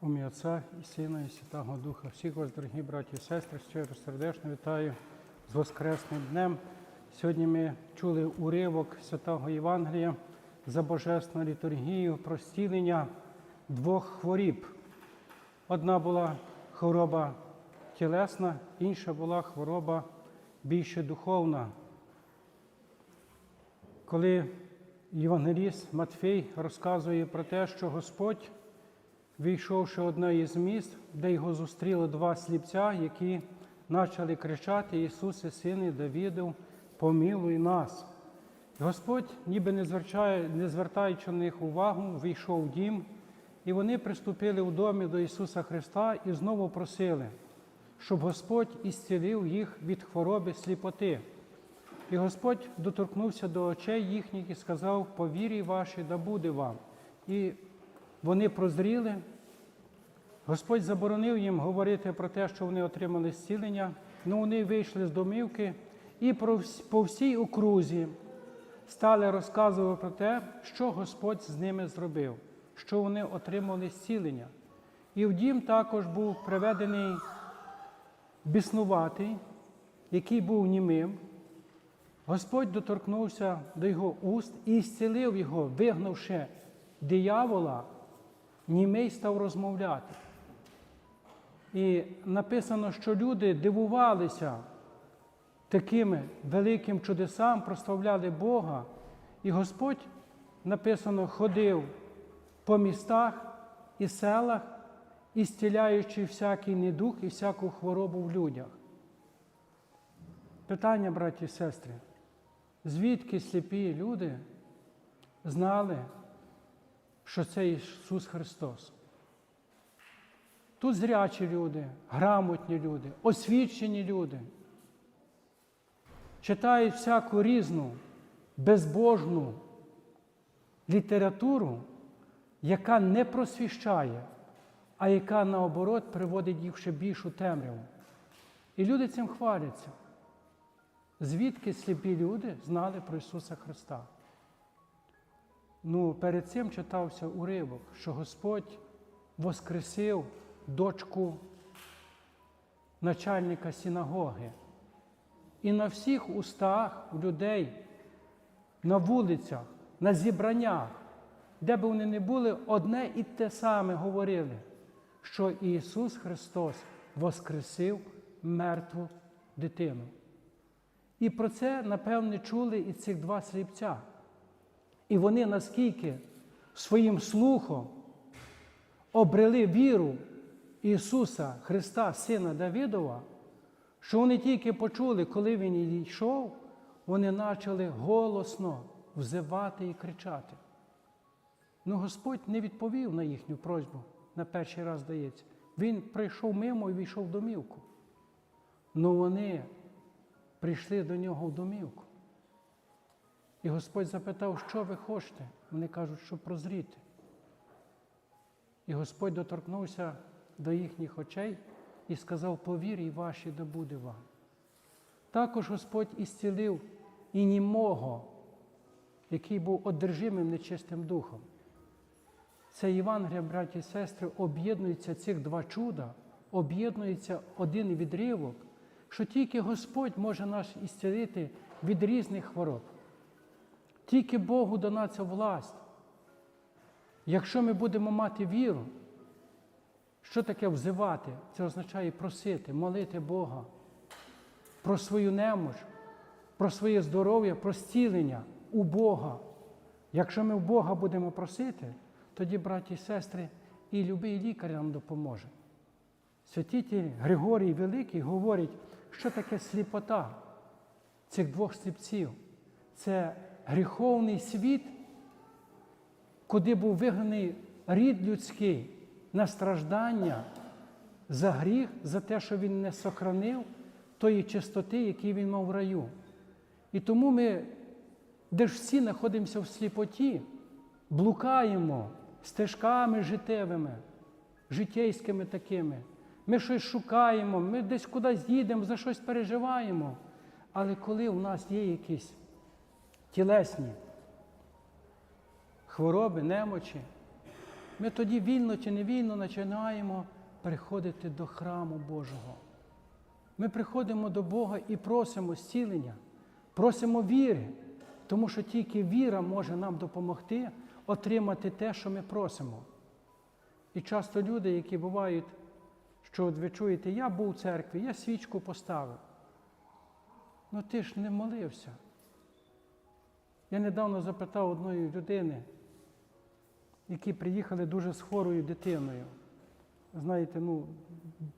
У ім'я Отця і Сина, і Святого Духа. Всіх вас, дорогі браті і сестри, щиро сердечно вітаю з Воскресним днем. Сьогодні ми чули уривок Святого Євангелія за Божественну літургію про зцілення двох хворіб. Одна була хвороба тілесна, інша була хвороба більше духовна. Коли Євангеліст Матфей розказує про те, що Господь, війшовши одне із міст, де його зустріли два сліпця, які почали кричати: Ісусе, Сине Давідов, помилуй нас. Господь, ніби не звертає, не звертаючи на них увагу, війшов в дім, і вони приступили в домі до Ісуса Христа і знову просили, щоб Господь ісцілив їх від хвороби сліпоти. І Господь доторкнувся до очей їхніх і сказав: по вірі вашій да буде вам. І вони прозріли. Господь заборонив їм говорити про те, що вони отримали зцілення, але вони вийшли з домівки і по всій окрузі стали розказувати про те, що Господь з ними зробив, що вони отримали зцілення. І в дім також був приведений біснуватий, який був німим. Господь доторкнувся до його уст і зцілив його, вигнавши диявола, німей став розмовляти. І написано, що люди дивувалися такими великим чудесам, прославляли Бога. І Господь, написано, ходив по містах і селах, і зціляючи всякий недух і всяку хворобу в людях. Питання, браті і сестри, звідки сліпі люди знали, що це Ісус Христос? Тут зрячі люди, грамотні люди, освічені люди. Читають всяку різну, безбожну літературу, яка не просвіщає, а яка наоборот приводить їх ще більшу темряву. І люди цим хваляться. Звідки сліпі люди знали про Ісуса Христа? Ну, перед цим читався уривок, що Господь воскресив дочку начальника синагоги. І на всіх устах у людей, на вулицях, на зібраннях, де б вони не були, одне і те саме говорили, що Ісус Христос воскресив мертву дитину. І про це, напевне, чули і цих два сліпця. І вони наскільки своїм слухом обрели віру Ісуса Христа, Сина Давидова, що вони тільки почули, коли Він йшов, вони почали голосно взивати і кричати. Ну, Господь не відповів на їхню просьбу на перший раз здається. Він прийшов мимо і війшов в домівку. Ну вони прийшли до нього в домівку. І Господь запитав, що ви хочете? Вони кажуть, що прозріти. І Господь доторкнувся до їхніх очей і сказав, по вірі вашій да буде вам. Також Господь ісцілив і німого, який був одержимим нечистим духом. Це Євангелія, браті і сестри, об'єднуються цих два чуда, об'єднується один відривок, що тільки Господь може нас ісцілити від різних хвороб. Тільки Богу дана ця власть. Якщо ми будемо мати віру, що таке взивати? Це означає просити, молити Бога про свою немощ, про своє здоров'я, про зцілення у Бога. Якщо ми в Бога будемо просити, тоді, браті і сестри, і любий лікар нам допоможе. Святитель Григорій Великий говорить, що таке сліпота цих двох сліпців. Це гріховний світ, куди був вигнаний рід людський на страждання за гріх, за те, що він не сохранив тої чистоти, які він мав в раю. І тому ми, де ж всі знаходимося в сліпоті, блукаємо стежками життєвими, життєйськими такими. Ми щось шукаємо, ми десь кудись їдемо, за щось переживаємо. Але коли у нас є якісь тілесні хвороби, немочі, Ми тоді вільно чи не вільно починаємо приходити до храму Божого. Ми приходимо до Бога і просимо зцілення, просимо віри, тому що тільки віра може нам допомогти отримати те, що ми просимо. І часто люди, які бувають, що от ви чуєте, я був у церкві, я свічку поставив. Ну ти ж не молився. Я недавно запитав одної людини, які приїхали дуже з хворою дитиною. Знаєте, ну,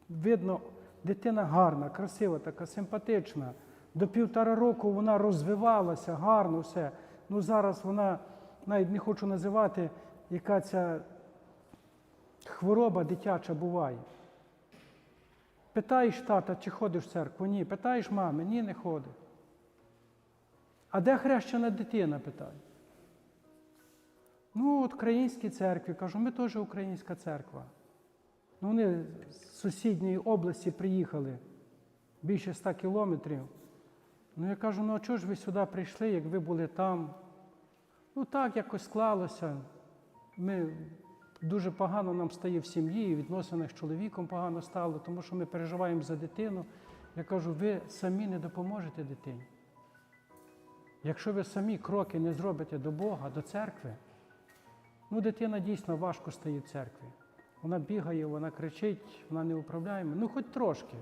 видно, дитина гарна, красива, така, симпатична. До півтора року вона розвивалася гарно все. Ну зараз вона, навіть не хочу називати, яка ця хвороба дитяча буває. Питаєш тата, чи ходиш в церкву? Ні. Питаєш мами, ні, не ходить. А де хрещена дитина? питає. Ну, от українській церкві. Кажу, ми теж українська церква. Ну, вони з сусідньої області приїхали більше ста кілометрів. Ну, я кажу, ну а чого ж ви сюди прийшли, як ви були там? Ну так якось склалося. Ми дуже погано нам стає в сім'ї, і відносинах з чоловіком погано стало, тому що ми переживаємо за дитину. Я кажу, ви самі не допоможете дитині. Якщо ви самі кроки не зробите до Бога, до церкви, ну дитина дійсно важко стає в церкві. Вона бігає, вона кричить, вона не управляємо. Ну, хоч трошки,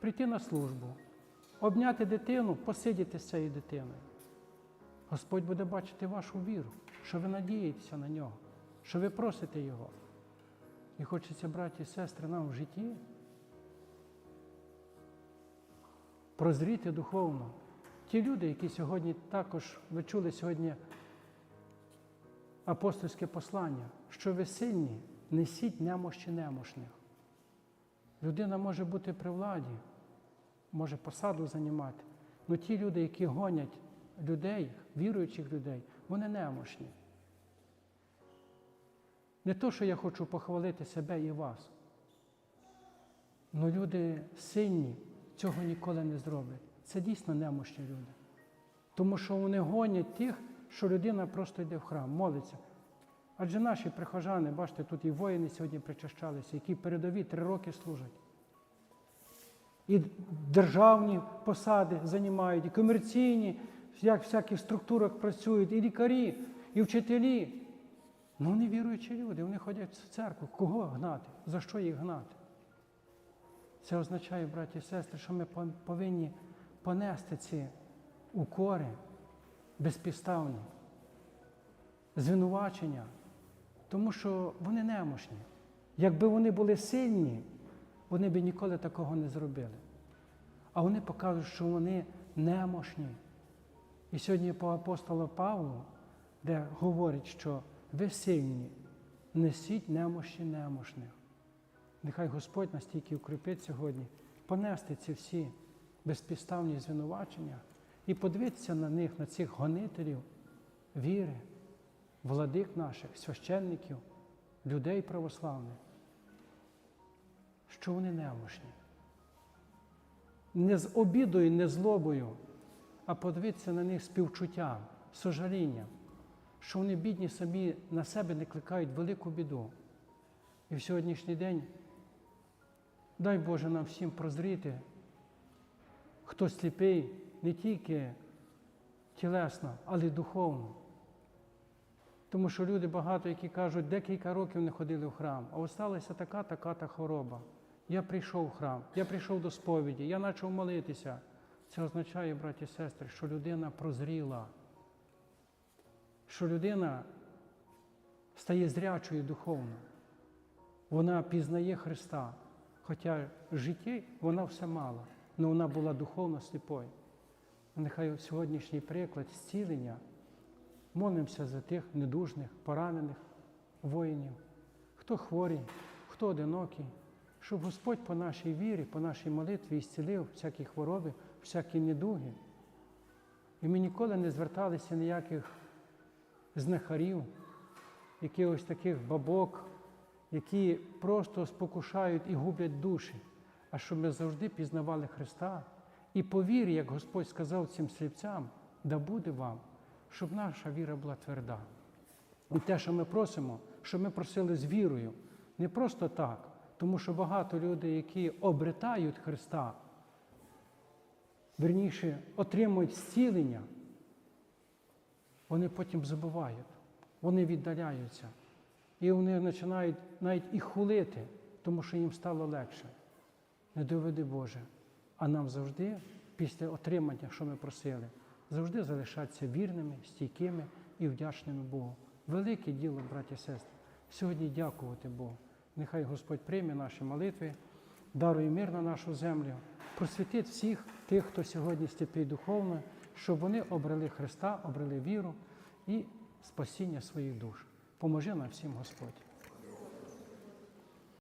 прийти на службу, обняти дитину, посидіти з цією дитиною. Господь буде бачити вашу віру, що ви надієтеся на нього, що ви просите Його. І хочеться, браті і сестри, нам в житті прозріти духовно. Ті люди, які сьогодні також, ви чули сьогодні апостольське послання, що ви сильні, несіть немощі немощних. Людина може бути при владі, може посаду займати, але ті люди, які гонять людей, віруючих людей, вони немощні. Не то, що я хочу похвалити себе і вас. але люди сильні цього ніколи не зроблять. Це дійсно немощні люди. Тому що вони гонять тих, що людина просто йде в храм, молиться. Адже наші прихожани, бачите, тут і воїни сьогодні причащалися, які передові три роки служать. І державні посади займають, і комерційні, як в всяких структурах працюють, і лікарі, і вчителі. Ну, вони віруючі люди, вони ходять в церкву. Кого гнати? За що їх гнати? Це означає, браті і сестри, що ми повинні понести ці укори безпідставні, звинувачення, тому що вони немощні. Якби вони були сильні, вони б ніколи такого не зробили. А вони покажуть, що вони немощні. І сьогодні по апостолу Павлу, де говорить, що ви сильні, несіть немощі немощних. Нехай Господь настільки укріпить сьогодні, понести ці всі безпідставні звинувачення і подивитися на них, на цих гонителів віри, владик наших, священників, людей православних, що вони немощні. Не з обідою, не злобою, а подивитися на них співчуттям, сожалінням, що вони бідні самі на себе не кликають велику біду. І в сьогоднішній день дай Боже нам всім прозріти, хто сліпий не тільки тілесно, але й духовно. Тому що люди багато, які кажуть, декілька років не ходили в храм, а осталася така, така та хвороба. Я прийшов в храм, я прийшов до сповіді, я почав молитися. Це означає, браті і сестри, що людина прозріла, що людина стає зрячою духовно. Вона пізнає Христа, хоча в житті вона все мала, але вона була духовно сліпою. Нехай сьогоднішній приклад зцілення. Молимося за тих недужних, поранених воїнів, хто хворий, хто одинокий, щоб Господь по нашій вірі, по нашій молитві зцілив всякі хвороби, всякі недуги. І ми ніколи не зверталися ніяких знахарів, якихось таких бабок, які просто спокушають і гублять душі, а щоб ми завжди пізнавали Христа. І по вірі, як Господь сказав цим сліпцям, да буде вам, щоб наша віра була тверда. І те, що ми просимо, що ми просили з вірою. Не просто так, тому що багато людей, які обретають Христа, верніше отримують зцілення, вони потім забувають, вони віддаляються. І вони починають навіть і хулити, тому що їм стало легше. Не доведи Боже. А нам завжди, після отримання, що ми просили, завжди залишатися вірними, стійкими і вдячними Богу. Велике діло, браті і сестри. Сьогодні дякувати Богу. Нехай Господь прийме наші молитви, дарує мир на нашу землю, просвітить всіх тих, хто сьогодні степить духовно, щоб вони обрали Христа, обрали віру і спасіння своїх душ. Поможи нам всім Господь.